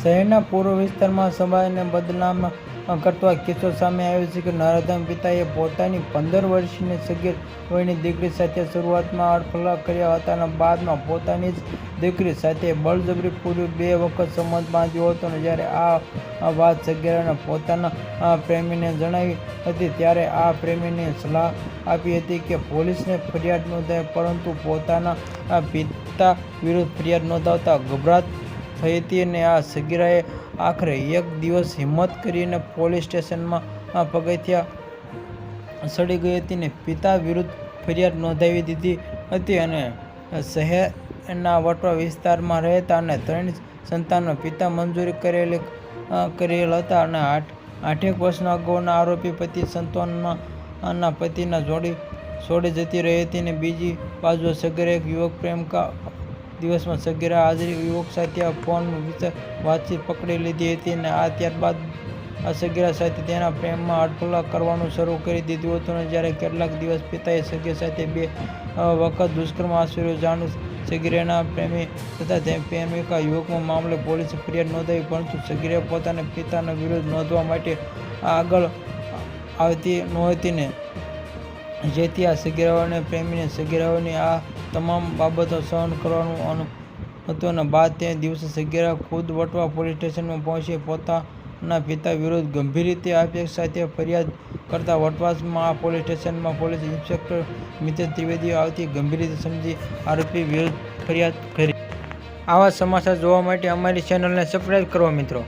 શહેરના પૂર્વ વિસ્તારમાં સમાજને બદનામ કરતો કિસ્સો સામે આવ્યો છે કે નરાધમ પિતાએ પોતાની પંદર વર્ષની સગીર વયની દીકરી સાથે શરૂઆતમાં અડફલા કર્યા હતા અને બાદમાં પોતાની જ દીકરી સાથે બળજબરી પૂરી બે વખત સંબંધ બાંધ્યો હતો અને જ્યારે આ વાત સગીરાને પોતાના પ્રેમીને જણાવી હતી ત્યારે આ પ્રેમીને સલાહ આપી હતી કે પોલીસને ફરિયાદ નોંધાય, પરંતુ પોતાના પિતા વિરુદ્ધ ફરિયાદ નોંધાવતા ગભરાટ થઈ હતી અને આ સગીરાએ આખરે એક દિવસ હિંમત કરીને પોલીસ સ્ટેશનમાં પગથિયા સડી ગઈ હતી ને પિતા વિરુદ્ધ ફરિયાદ નોંધાવી દીધી હતી અને શહેરના વટવા વિસ્તારમાં રહેતા અને ત્રણ સંતાનનો પિતા મંજૂરી કરેલી કરેલ હતા અને આઠ, આઠેક વર્ષના અગાઉના આરોપી પતિ સંતાનના પતિના જોડી છોડી જતી રહી હતી અને બીજી બાજુ સગીરે એક યુવક પ્રેમકા દિવસમાં સગીરા હાજરી યુવક સાથે આ ફોન વાતચીત પકડી લીધી હતી અને આ ત્યારબાદ આ સગીરા સાથે તેના પ્રેમમાં અડફલા કરવાનું શરૂ કરી દીધું હતું અને જ્યારે કેટલાક દિવસ પિતાએ સગીર સાથે બે વખત દુષ્કર્મ આચર્યું જાણું સગીરાના પ્રેમી તથા તે પ્રેમિકા યુવકમાં મામલે પોલીસે ફરિયાદ નોંધાવી, પરંતુ સગીરે પોતાના પિતાના વિરુદ્ધ નોંધવા માટે આગળ આવતી નહોતી ને જેથી આ સગીરાઓને પ્રેમીને સગીરાઓની આ તમામ બાબતો સહન કરવાનું અનુ હતું અને બાદ તે દિવસે સગીરા ખુદ વટવા પોલીસ સ્ટેશનમાં પહોંચી પોતાના પિતા વિરુદ્ધ ગંભીર રીતે આક્ષેપ સાથે ફરિયાદ કરતા વટવાસમાં આ પોલીસ સ્ટેશનમાં પોલીસ ઇન્સ્પેક્ટર મિતેશ ત્રિવેદીએ આવતી ગંભીર રીતે સમજી આરોપી વિરુદ્ધ ફરિયાદ કરી. આવા સમાચાર જોવા માટે અમારી ચેનલને સબસ્ક્રાઈબ કરો મિત્રો.